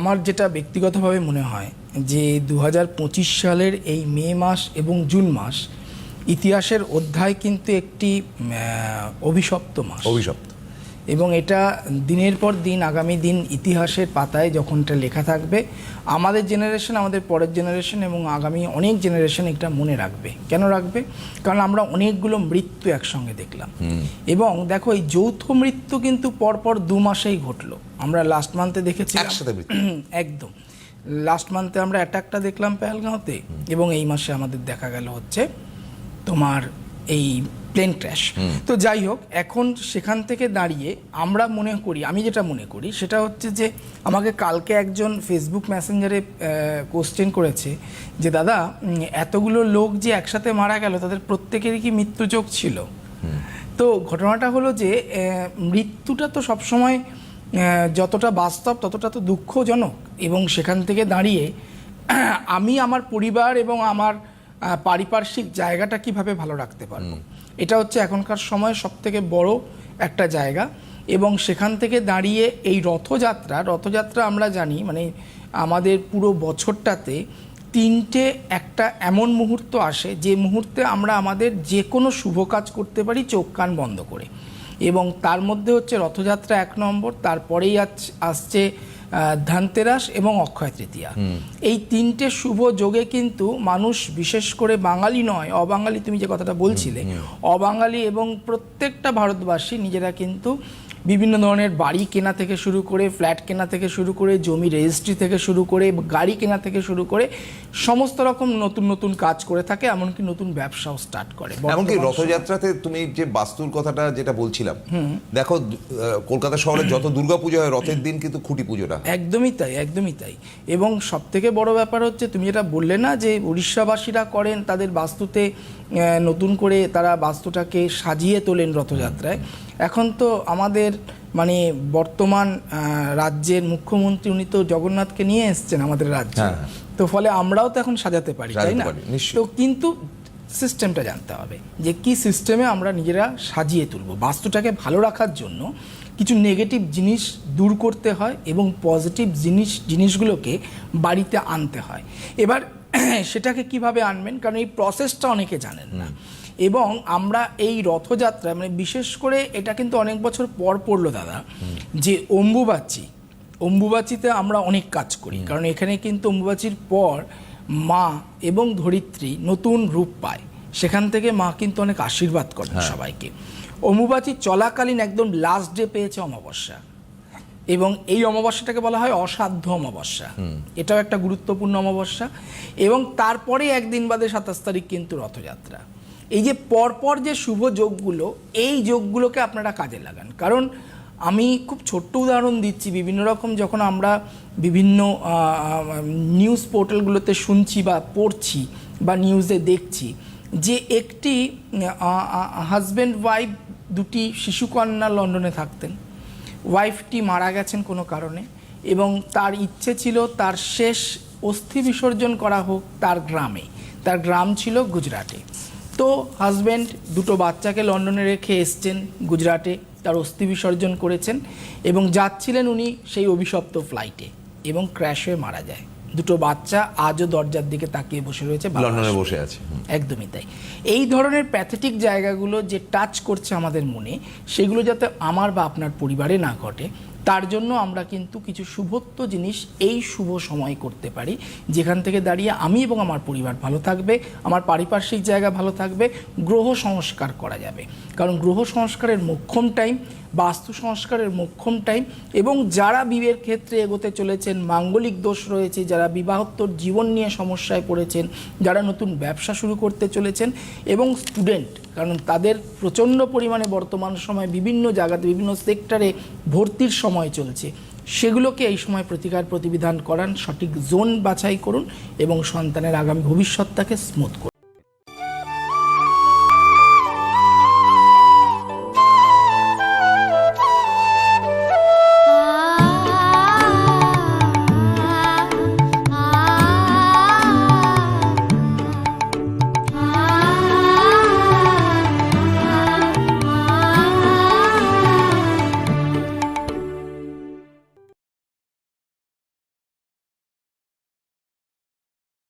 আমার যেটা ব্যক্তিগতভাবে মনে হয় যে দু হাজার পঁচিশ সালের এই মে মাস এবং জুন মাস ইতিহাসের অধ্যায় কিন্তু একটি অভিশপ্ত মাস। অভিশপ্ত। এবং এটা দিনের পর দিন আগামী দিন ইতিহাসের পাতায় যখন এটা লেখা থাকবে আমাদের জেনারেশন আমাদের পরের জেনারেশন এবং আগামী অনেক জেনারেশন এটা মনে রাখবে। কেন রাখবে? কারণ আমরা অনেকগুলো মৃত্যু একসঙ্গে দেখলাম। এবং দেখো এই যৌথ মৃত্যু কিন্তু পরপর দু মাসেই ঘটলো। আমরা লাস্ট মান্থে দেখেছি একদম। লাস্ট মান্থে আমরা অ্যাটাকটা দেখলাম পেহেলগাঁওতে। এবং এই মাসে আমাদের দেখা গেল হচ্ছে তোমার এই প্লেন ক্র্যাশ তো যাই হোক এখন সেখান থেকে দাঁড়িয়ে আমরা মনে করি আমি যেটা মনে করি সেটা হচ্ছে যে আমাকে কালকে একজন ফেসবুক মেসেঞ্জারে কোশ্চেন করেছে যে দাদা এতগুলো লোক যে একসাথে মারা গেল তাদের প্রত্যেকেরই কি মৃত্যুযোগ ছিল? তো ঘটনাটা হলো যে মৃত্যুটা তো সবসময় যতটা বাস্তব ততটা তো দুঃখজনক। এবং সেখান থেকে দাঁড়িয়ে আমি আমার পরিবার এবং আমার পারিপার্শ্বিক জায়গাটা কীভাবে ভালো রাখতে পারব? এটা হচ্ছে এখনকার সময় সব থেকে বড় একটা জায়গা। এবং সেখান থেকে দাঁড়িয়ে এই রথযাত্রা রথযাত্রা আমরা জানি মানে আমাদের পুরো বছরটাতে তিনটে একটা এমন মুহূর্ত আসে, যে মুহূর্তে আমরা আমাদের যে কোনো শুভ কাজ করতে পারি চোখ কান বন্ধ করে। এবং তার মধ্যে হচ্ছে রথযাত্রা এক নম্বর, তারপরেই আসছে ধনতেরাস এবং অক্ষয় তৃতীয়া। এই তিনটে শুভ যোগে কিন্তু মানুষ বিশেষ করে বাঙালি নয় অবাঙালি তুমি যে কথাটা বলছিলে অবাঙালি এবং প্রত্যেকটা ভারতবাসী নিজেরা কিন্তু বিভিন্ন ধরনের বাড়ি কেনা থেকে শুরু করে ফ্ল্যাট কেনা থেকে শুরু করে জমি রেজিস্ট্রি থেকে শুরু করে গাড়ি কেনা থেকে শুরু করে সমস্ত রকম নতুন নতুন কাজ করে থাকে এমনকি নতুন ব্যবসাও স্টার্ট করে। এমনকি রথযাত্রাতে তুমি যে বাস্তুর কথাটা যেটা বলছিলাম দেখো কলকাতা শহরে যত দুর্গাপুজো হয় রথের দিন কিন্তু খুঁটি পুজোটা। একদমই তাই একদমই তাই। এবং সব থেকে বড় ব্যাপার হচ্ছে তুমি যেটা বললে না যে উড়িষ্যাবাসীরা করেন তাদের বাস্তুতে নতুন করে তারা বাস্তুটাকে সাজিয়ে তোলেন রথযাত্রায়। এখন তো আমাদের মানে বর্তমান রাজ্যের মুখ্যমন্ত্রী উনি তো জগন্নাথকে নিয়ে এসছেন আমাদের রাজ্যে। হ্যাঁ। তো ফলে আমরাও তো এখন সাজাতে পারি তাই না? তো কিন্তু সিস্টেমটা জানতে হবে যে কি সিস্টেমে আমরা নিজেরা সাজিয়ে তুলব। বাস্তুটাকে ভালো রাখার জন্য কিছু নেগেটিভ জিনিস দূর করতে হয় এবং পজিটিভ জিনিস জিনিসগুলোকে বাড়িতে আনতে হয়। এবার সেটাকে কীভাবে আনবেন? কারণ এই প্রসেসটা অনেকে জানেন না। এবং আমরা এই রথযাত্রা মানে বিশেষ করে এটা কিন্তু অনেক বছর পর পড়ল দাদা যে অম্বুবাচী। অম্বুবাচীতে আমরা অনেক কাজ করি। কারণ এখানে কিন্তু অম্বুবাচীর পর মা এবং ধরিত্রী নতুন রূপ পায়। সেখান থেকে মা কিন্তু অনেক আশীর্বাদ করেন সবাইকে। অম্বুবাচী চলাকালীন একদম লাস্ট ডে পেয়েছে অমাবস্যা। এবং এই অমাবস্যাটাকে বলা হয় অসাধ্য অমাবস্যা। এটাও একটা গুরুত্বপূর্ণ অমাবস্যা। এবং তারপরে একদিন বাদে সাতাশ তারিখ কিন্তু রথযাত্রা। এই যে পরপর যে শুভ যোগগুলো এই যোগগুলোকে আপনারা কাজে লাগান। কারণ আমি খুব ছোট্ট উদাহরণ দিচ্ছি বিভিন্ন রকম যখন আমরা বিভিন্ন নিউজ পোর্টালগুলোতে শুনছি বা পড়ছি বা নিউজে দেখছি যে একটি হাজব্যান্ড ওয়াইফ দুটি শিশুকন্যা লন্ডনে থাকতেন। ওয়াইফটি মারা গেছেন কোনো কারণে এবং তার ইচ্ছে ছিল তার শেষ অস্থি বিসর্জন করা হোক তার গ্রামে। তার গ্রাম ছিল গুজরাটে। তো হাজব্যান্ড দুটো বাচ্চাকে লন্ডনে রেখে এসছেন গুজরাটে, তার অস্থি বিসর্জন করেছেন এবং যাচ্ছিলেন উনি সেই অভিশপ্ত ফ্লাইটে এবং ক্র্যাশ হয়ে মারা যায়। দুটো বাচ্চা আজও দরজার দিকে তাকিয়ে বসে রয়েছে লন্ডনে বসে আছে। একদমই তাই। এই ধরনের প্যাথেটিক জায়গাগুলো যে টাচ করছে আমাদের মনে সেগুলো যাতে আমার বা আপনার পরিবারে না ঘটে তার জন্য আমরা কিন্তু কিছু শুভত্ব জিনিস এই শুভ সময় করতে পারি। যেখান থেকে দাঁড়িয়ে আমি এবং আমার পরিবার ভালো থাকবে, আমার পারিপার্শ্বিক জায়গা ভালো থাকবে, গ্রহ সংস্কার করা যাবে। কারণ গ্রহ সংস্কারের মোক্ষম টাইম, বাস্তু সংস্কারের মোক্ষম টাইম এবং যারা বিয়ের ক্ষেত্রে এগোতে চলেছেন, মাঙ্গলিক দোষ রয়েছে, যারা বিবাহোত্তর জীবন নিয়ে সমস্যায় পড়েছেন, যারা নতুন ব্যবসা শুরু করতে চলেছেন এবং স্টুডেন্ট কারণ তাদের প্রচণ্ড পরিমাণে বর্তমান সময় বিভিন্ন জায়গাতে, বিভিন্ন সেক্টরে ভর্তির সময় চলছে। সেগুলোকে এই সময় প্রতিকার প্রতিবিধান করান, সঠিক জোন বাছাই করুন এবং সন্তানের আগামী ভবিষ্যৎটাকে স্মুথ করুন।